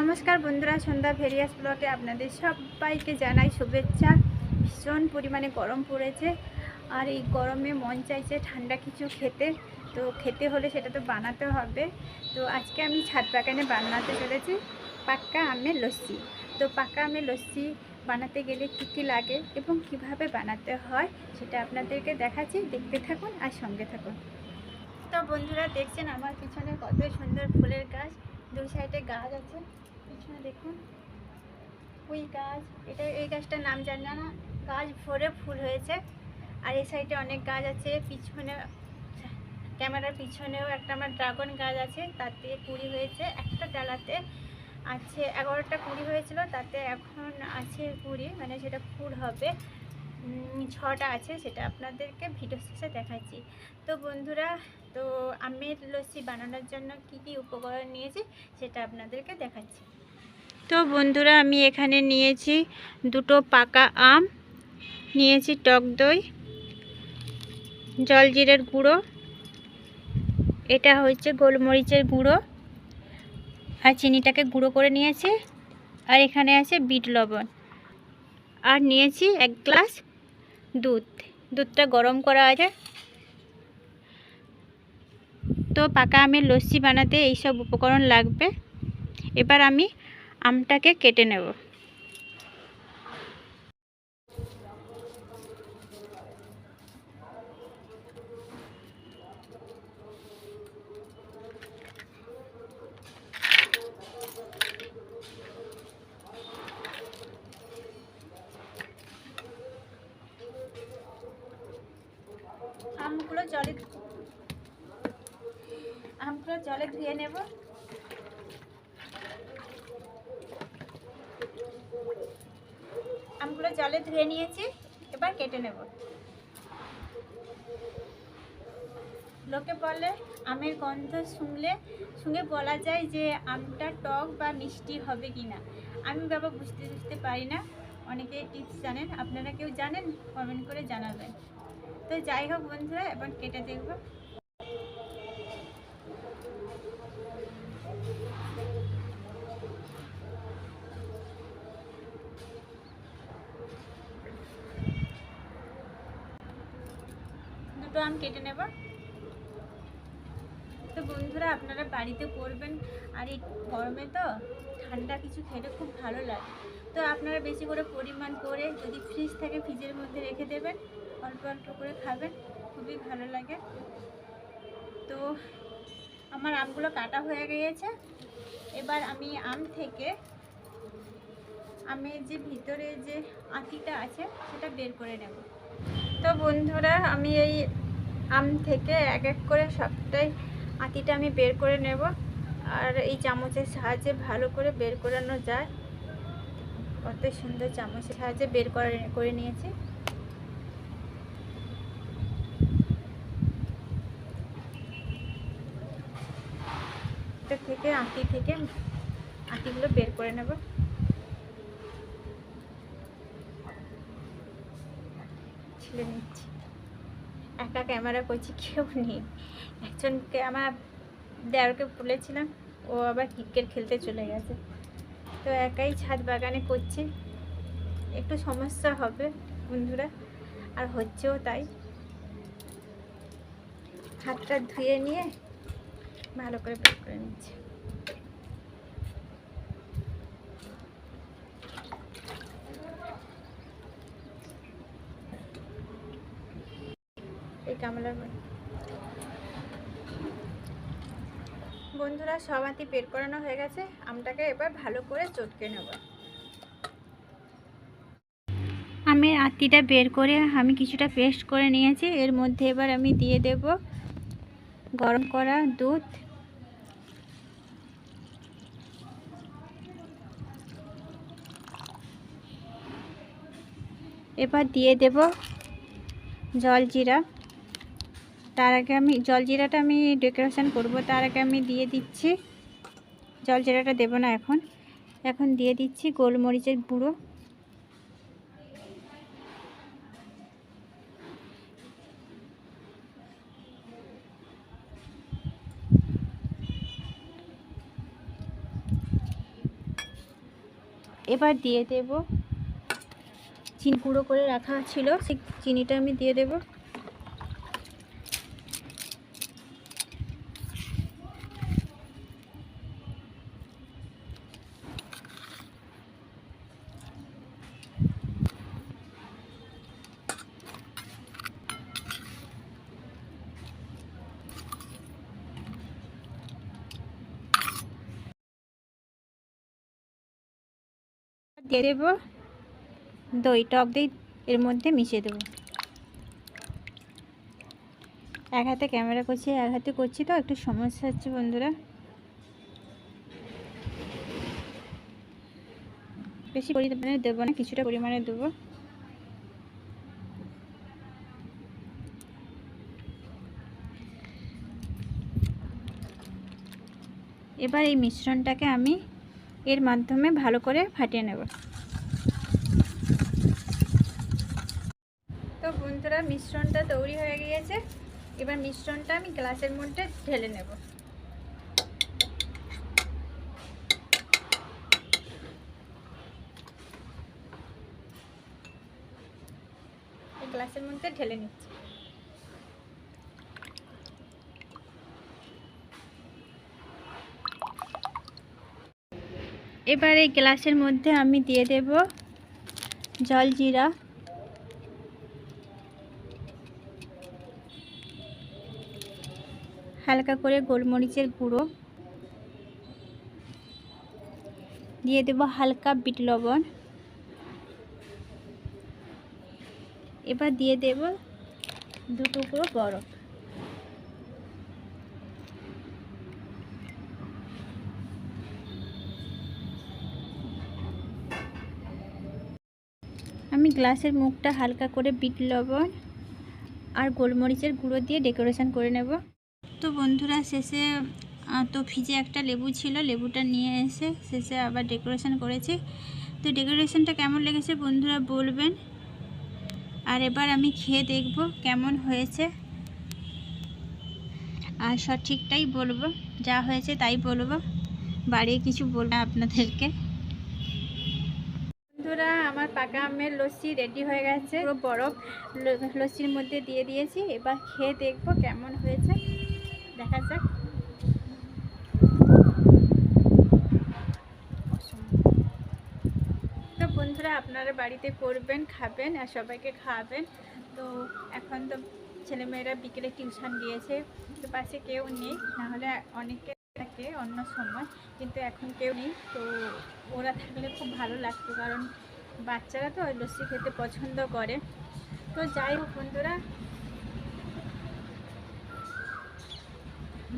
নমস্কার বন্ধুরা, সন্ধ্যা ভেরিয়াস ব্লগে আপনাদের সবাইকে জানাই শুভেচ্ছা। ভীষণ পরিমাণে গরম পড়েছে, আর এই গরমে মন চাইছে ঠান্ডা কিছু খেতে। তো খেতে হলে সেটা তো বানাতে হবে। তো আজকে আমি ছাদ বাগানে বানাতে চলেছি পাক্কা আমের লস্যি। তো পাক্কা আমের লস্যি বানাতে গেলে কী কী লাগে এবং কীভাবে বানাতে হয় সেটা আপনাদেরকে দেখাচ্ছি। দেখতে থাকুন আর সঙ্গে থাকুন। তো বন্ধুরা, দেখছেন আমার পিছনে কত সুন্দর ফুলের গাছ, দুই সাইডে গাছ আছে। পিছনে দেখুন। ওই গাছ, এটা এই গাছটার নাম জানি না গাছ ভরে ফুল হয়েছে। আর এই সাইডে অনেক গাছ আছে, পিছনে ক্যামেরার পিছনেও একটা আমার ড্রাগন গাছ আছে তাতে কুড়ি হয়েছে, একটা ডালাতে আছে এগারোটা কুড়ি হয়েছিল, তাতে এখন আছে কুড়ি মানে সেটা ফুল হবে। ছটা আছে, সেটা আপনাদেরকে ভিডিও শেষে দেখাচ্ছি। তো বন্ধুরা, তো আমের লস্যি বানানোর জন্য কি কি উপকরণ নিয়েছি, সেটা আপনাদেরকে দেখাচ্ছি। তো বন্ধুরা, আমি এখানে নিয়েছি দুটো পাকা আম, নিয়েছি টক দই, জলজিরের গুঁড়ো, এটা হচ্ছে গোলমরিচের গুঁড়ো, আর চিনিটাকে গুঁড়ো করে নিয়েছি, আর এখানে আছে বিট লবণ, আর নিয়েছি এক গ্লাস দুধ, দুধটা গরম করা আছে। তো পাকা আমের লস্যি বানাতে এইসব উপকরণ লাগবে। এবার আমি আমটাকে কেটে নেব। আমগুলো জলে আমগুলো জলে ধুয়ে নেব। আমগুলো জলে ধুয়ে নিয়েছি, এবার কেটে নেব। লোকে বলে আমের গন্ধ শুনলে, শুনে বলা যায় যে আমটা টক বা মিষ্টি হবে কি না আমি বাবা বুঝতে বুঝতে পারি না। অনেকে টিপস জানেন, আপনারা কেউ জানেন? কমেন্ট করে জানাবেন। তো যাই হোক বন্ধুরা, এবার কেটে দেখব। দুটো আম কেটে নেব। তো বন্ধুরা, আপনারা বাড়িতে করবেন, আর এই গরমে তো ঠান্ডা কিছু খেলে খুব ভালো লাগে। তো আপনারা বেশি করে পরিমাণ করে যদি ফ্রিজ থাকে ফ্রিজের মধ্যে রেখে দেবেন, অল্প অল্প করে খাবেন, খুবই ভালো লাগে। তো আমার আমগুলো কাটা হয়ে গিয়েছে। এবার আমি আম থেকে আমের যে ভিতরে যে আঁটিটা আছে, সেটা বের করে নেব। তো বন্ধুরা, আমি এই আম থেকে এক এক করে সবটাই আঁটিটা আমি বের করে নেব। আর এই চামচের সাহায্যে ভালো করে বের করানো যায়। কত সুন্দর চামচের সাহায্যে বের করে নিয়েছি। থেকে, আঁটি থেকে আঁটিগুলো বের করে নেব। ছিলে নিচ্ছি। একা ক্যামেরা করছি, কেউ নেই। একজনকে আমার দেওয়ারকে বলেছিলাম, ও আবার ক্রিকেট খেলতে চলে গেছে। তো একাই ছাদ বাগানে করছি একটু সমস্যা হবে বন্ধুরা, আর হচ্ছেও তাই। হাতটা ধুয়ে নিয়ে ভালো করে বের করে নিচ্ছি। মধ্যে। বন্ধুরা সব আঁতি বের করানো হয়ে গেছে। আমটাকে এবার ভালো করে চটকে নেব। আমের আঁতিটা বের করে আমি কিছুটা পেস্ট করে নিয়েছি। এর মধ্যে এবার আমি দিয়ে দেব গরম করা দুধ। এবার দিয়ে দেব জলজিরা তার আগে আমি জলজিরাটা আমি ডেকোরেশন করব, তার আগে আমি দিয়ে দিচ্ছি। জলজিরাটা দেব না এখন। এখন দিয়ে দিচ্ছি গোলমরিচের গুঁড়ো। এবার দিয়ে দেব। চিনি গুঁড়ো করে রাখা ছিল, সেই চিনিটা আমি দিয়ে দেব। দিয়ে দেব। দই, টক দই এর মধ্যে মিশিয়ে দেবো। এক হাতে ক্যামেরা করছি, এক হাতে করছি তো, একটু সমস্যা হচ্ছে বন্ধুরা। বেশি পরিমাণে দেবো না, কিছুটা পরিমাণে দেবো। এবার এই মিশ্রণটাকে আমি এর মাধ্যমে ভালো করে ফাটিয়ে নেব। তো বন্ধুরা, মিশ্রণটা তৈরি হয়ে গিয়েছে। এবার মিশ্রণটা আমি গ্লাসের মধ্যে ঢেলে নেব। গ্লাসের মধ্যে ঢেলে নিচ্ছি। এবার এই গ্লাসের মধ্যে আমি দিয়ে দেব জল জিরা। হালকা করে গোলমরিচের গুঁড়ো। দিয়ে দেব হালকা বিট লবণ। এবার দিয়ে দেব দু টুকরো বরফ। গ্লাসের মুখটা হালকা করে বিট লবণ আর গোলমরিচের গুঁড়ো দিয়ে ডেকোরেশন করে নেব। তো বন্ধুরা, শেষে তো ফ্রিজে একটা লেবু ছিল, লেবুটা নিয়ে এসে শেষে আবার ডেকোরেশন করেছি। তো ডেকোরেশনটা কেমন লেগেছে বন্ধুরা বলবেন। আর এবার আমি খেয়ে দেখব কেমন হয়েছে। আর সঠিকটাই বলব, যা হয়েছে তাই বলব। বাড়িয়ে কিছু বলব আপনাদেরকে। বন্ধুরা, আমার পাকা আমের লস্যি রেডি হয়ে গেছে। পুরো বরফ লস্যির মধ্যে দিয়ে দিয়েছি। এবার খেয়ে দেখব কেমন হয়েছে। দেখা যাক। তো বন্ধুরা, আপনারা বাড়িতে করবেন, খাবেন আর সবাইকে খাওয়াবেন। তো এখন তো ছেলেমেয়েরা বিকেলে টিউশন গিয়েছে তো পাশে কেউ নেই, নাহলে অনেকে থাকে অন্য সময়, কিন্তু এখন কেউ নেই। তো ওরা থাকলে খুব ভালো লাগতো, কারণ বাচ্চারা তো লস্যি খেতে পছন্দ করে। তো যাই হোক বন্ধুরা,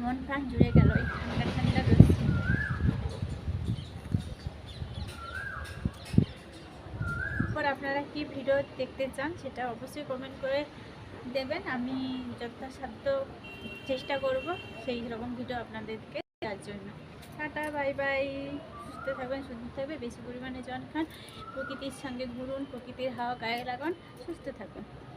মন প্রাণ জুড়ে গেল এই ঠান্ডা ঠান্ডা লস্যি। আপনারা কি ভিডিও দেখতে চান সেটা অবশ্যই কমেন্ট করে দেবেন। আমি যথাসাধ্য চেষ্টা করব সেই রকম ভিডিও আপনাদেরকে। দেওয়ার জন্য। Tata, bye bye. সুস্থ থাকবেন সুস্থ থাকবে বেশি পরিমাণে জল খান। প্রকৃতির সঙ্গে ঘুরুন, প্রকৃতির হাওয়া গায়ে লাগান, সুস্থ থাকুন।